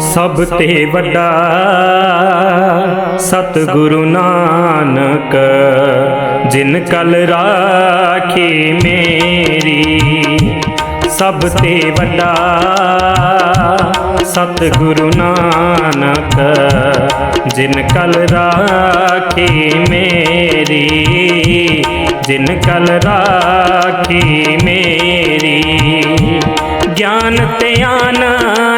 ਸਭ ਤੇ ਵੱਡਾ ਸਤਿਗੁਰੂ ਨਾਨਕ, ਜਿਨ ਕਲ ਰਾਖੀ ਮੇਰੀ। ਸਭ ਤੇ ਵੱਡਾ ਸਤਿਗੁਰੂ ਨਾਨਕ, ਜਿਨ ਕਲ ਰਾਖੀ ਮੇਰੀ। ਜਿਨ ਕਲ ਰਾਖੀ ਮੇਰੀ। ਗਿਆਨ ਧਿਆਨ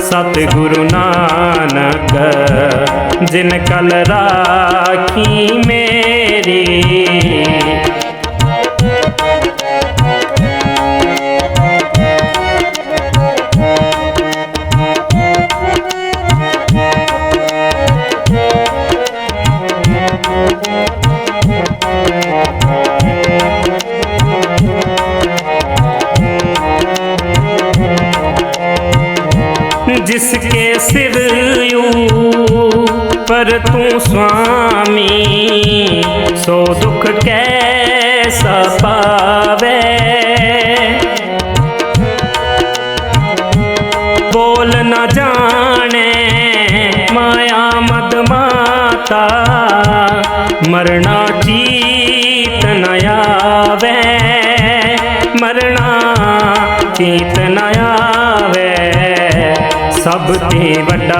ਸਤਿਗੁਰੂ ਨਾਨਕ ਜਿਨ ਕਲ ਰਾਖੀ ਮੇਰੀ पर तू स्वामी सो दुख कैसा पावे बोल न जाने माया मद माता मरना चीत न आवे मरना चीत न आवे ਸਭ ਤੇ ਵੱਡਾ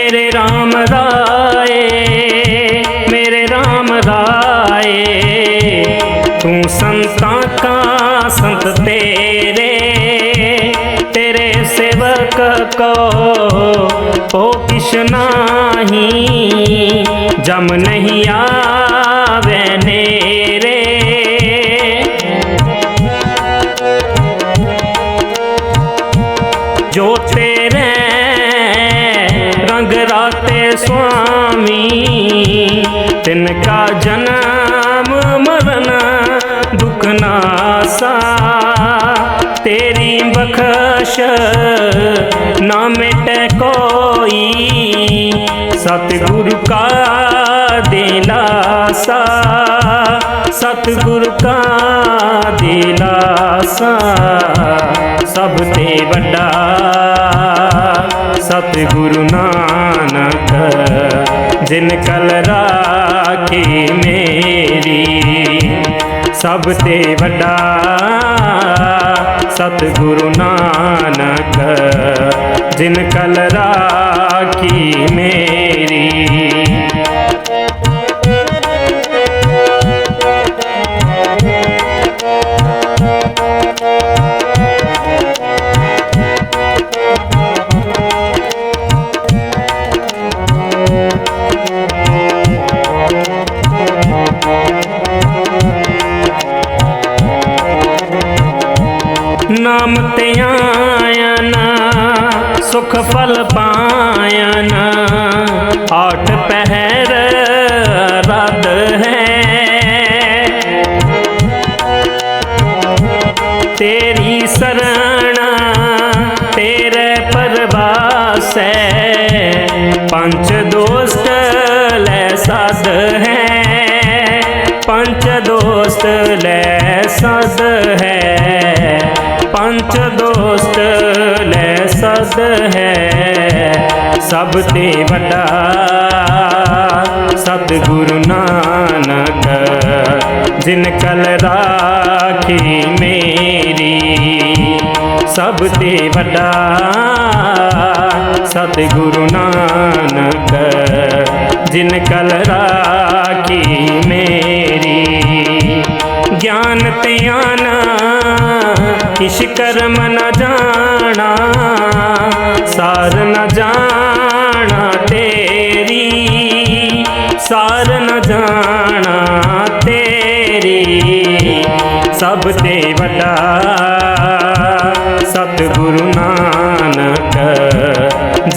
ਮੇਰੇ RAM ਰਾਏ, ਮੇਰੇ RAM ਰਾਏ। ਤੂੰ ਸੰਤਾਂ ਕਾ ਸੰਤ ਤੇਰੇ ਤੇਰੇ ਸੇਵਕ ਕੋ, ਓ ਕਿਛ ਨਾਹੀ, ਜਮ ਨਹੀਂ ਆਵੇ ਨੇ ਰਾਤੇ ਸੁਆਮੀ ਤਿਨ ਕਾ ਜਨਮ ਮਰਨ ਦੁਖ ਨਾਸਾ ਤੇਰੀ ਬਖਸ਼ ਨਾ ਮਿਟੇ ਕੋਈ ਸਤਿਗੁਰੂ ਕਾ ਦਿਲਾਸਾ ਸਤਿਗੁਰੂ ਕਾ ਦਿਲਾਸਾ ਸਭ ਤੇ ਵੱਡਾ ਸਤਿਗੁਰੂ ਨਾਨਕ, ਜਿਨ ਕਲ ਰਾਖੀ ਮੇਰੀ, ਸਭ ਤੇ ਵੱਡਾ ਸਤਿਗੁਰੂ ਨਾਨਕ, ਜਿਨ ਕਲ ਰਾਖੀ ਮੇਰੀ। ਤੇਰੀ ਸਰਣ ਤੇਰੇ ਪਰਵਾਸੈ ਪੰਜ ਦੋਸਤ ਲੈ ਸਦ ਹੈ। ਪੰਜ ਦੋਸਤ ਲੈ ਸਦ ਹੈ। ਪੰਜ ਦੋਸਤ ਲੈ ਸਦ ਹੈ। ਸਭ ਤੇ ਵੱਡਾ ਸਤਿਗੁਰੂ ਨਾਨਕ, ਜਿਨ ਕਲ ਰਾਖੀ ਸਭ ਤੇ ਵੱਡਾ। ਸਤਿਗੁਰੂ ਨਾਨਕ, ਜਿਨ ਕਲ ਰਾਖੀ ਮੇਰੀ। ਗਿਆਨ ਧਿਆਨ ਕਿਛ ਕਰਮ ਨ ਜਾਣਾ, ਸਾਰ ਨ ਜਾਣਾ ਤੇਰੀ। ਸਾਰ ਨ ਜਾਣਾ ਤੇਰੀ। ਸਭ ਤੇ ਵੱਡਾ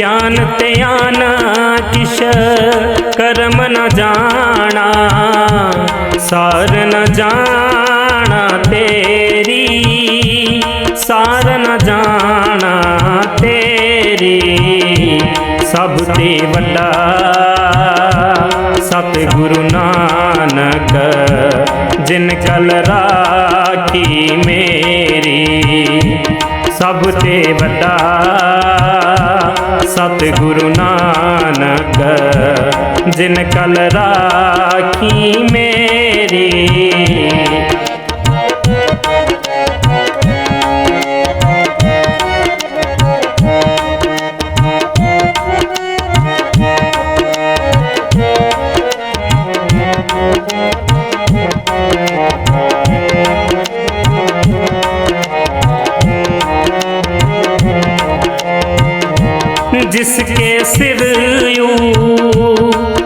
ਗਿਆਨ ਧਿਆਨ ਕਿਛ ਕਰਮ ਨ ਜਾਣਾ, ਸਾਰ ਨ ਜਾਣਾ ਤੇਰੀ, ਸਾਰ ਨ ਜਾਣਾ ਤੇਰੀ, ਸਭ ਤੇ ਵੱਡਾ ਸਤਿਗੁਰੂ ਨਾਨਕ, ਜਿਨ ਕਲ ਰਾਖੀ ਸਤਿਗੁਰੂ ਨਾਨਕ ਜਿਨ ਕਲ ਰਾਖੀ ਮੇਰੀ।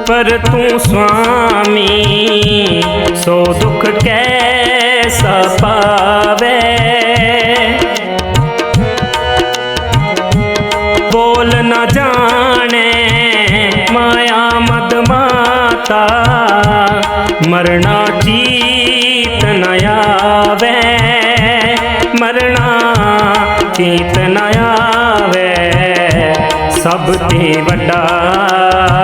ਪਰ ਤੂੰ ਸੁਆਮੀ ਸੋ ਦੁੱਖ ਕੈਸਾ ਪਾਵੇ ਬੋਲ ਨਾ ਜਾਣੇ ਮਾਇਆ ਮਦ ਮਾਤਾ ਮਰਨਾ ਚੀਤ ਨਾ ਮਰਨਾ ਚੀਤ ਨਾ ਆਵੇ ਸਭ ਤੇ ਵੱਡਾ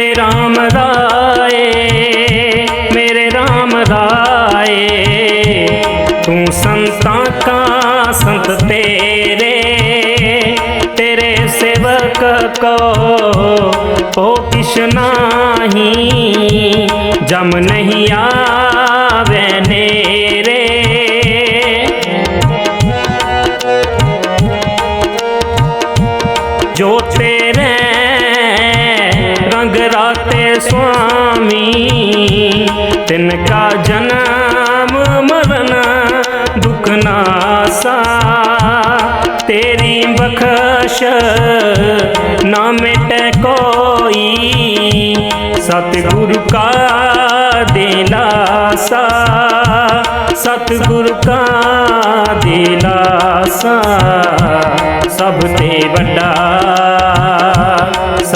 ਮੇਰੇ RAM ਰਾਏ ਮੇਰੇ RAM ਰਾਏ ਤੂੰ ਸੰਤਾਂ ਕਾ ਸੰਤ ਤੇਰੇ ਤੇਰੇ ਸੇਵਕ ਕੋ ਹੋ ਕਿਛ ਨਹੀਂ ਜਮ ਨਹੀਂ ਆਵੇ ਨੇਰੇ। ਰੰਗ ਰਾਤੇ ਸੁਆਮੀ। ਤਿਨ ਕਾ ਜਨਮ ਮਰਨ, ਦੁਖ ਨਾਸਾ ਤੇਰੀ ਬਖਸ਼ ਨਾ ਮਿਟੇ ਕੋਈ। ਸਤਿਗੁਰ ਕਾ ਦਿਲਾਸਾ, ਸਤਿਗੁਰ ਕਾ ਦਿਲਾਸਾ। ਸਭ ਤੇ ਵੱਡਾ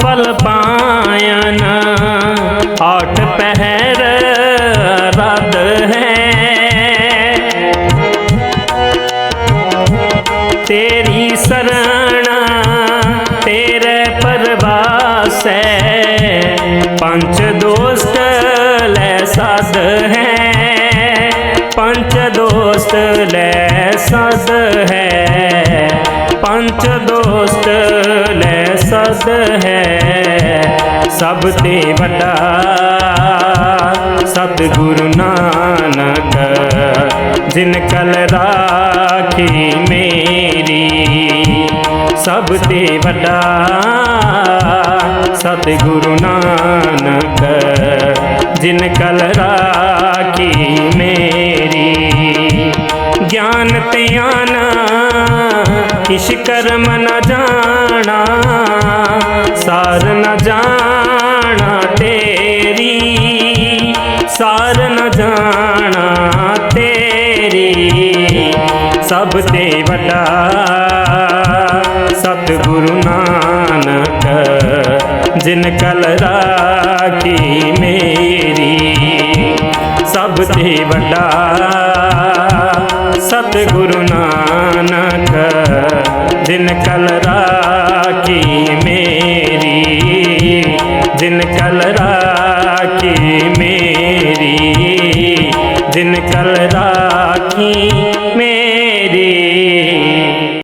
ਸੁਖ ਫਲ ਆਠ ਪਹਿਰ ਰਦ ਹੈ। ਤੇਰੀ ਸਰਣਾ ਤੇਰੇ ਪਰਵਾਸੈ ਪੰਜ ਦੋਸਤ ਲੈ ਸਦ ਹੈ। ਪੰਜ ਦੋਸਤ ਲੈ ਸਦ ਹੈ। ਪੰਜ ਦੋਸਤ ਲੈ ਸਦ ਹੈ, ਸਭ ਤੇ ਵੱਡਾ। ਸਤਿਗੁਰੂ ਨਾਨਕ, ਜਿਨ ਕਲ ਰਾਖੀ ਮੇਰੀ, ਸਭ ਤੇ ਵੱਡਾ। ਸਤਿਗੁਰੂ ਨਾਨਕ, ਜਿਨ ਕਲ ਰਾਖੀ ਮੇਰੀ, ਗਿਆਨ ਧਿਆਨ ਕਿਛ ਕਰਮ ਨ ਜਾਣਾ, ਸਾਰ ਨ ਜਾਣਾ ਤੇਰੀ, ਸਾਰ ਨ ਜਾਣਾ ਤੇਰੀ। ਸਭ ਤੇ ਵੱਡਾ ਸਤਿਗੁਰੂ ਨਾਨਕ, ਜਿਨ ਕਲ ਰਾਖੀ ਮੇਰੀ। ਸਭ ਤੇ ਵੱਡਾ ਸਤਿਗੁਰੂ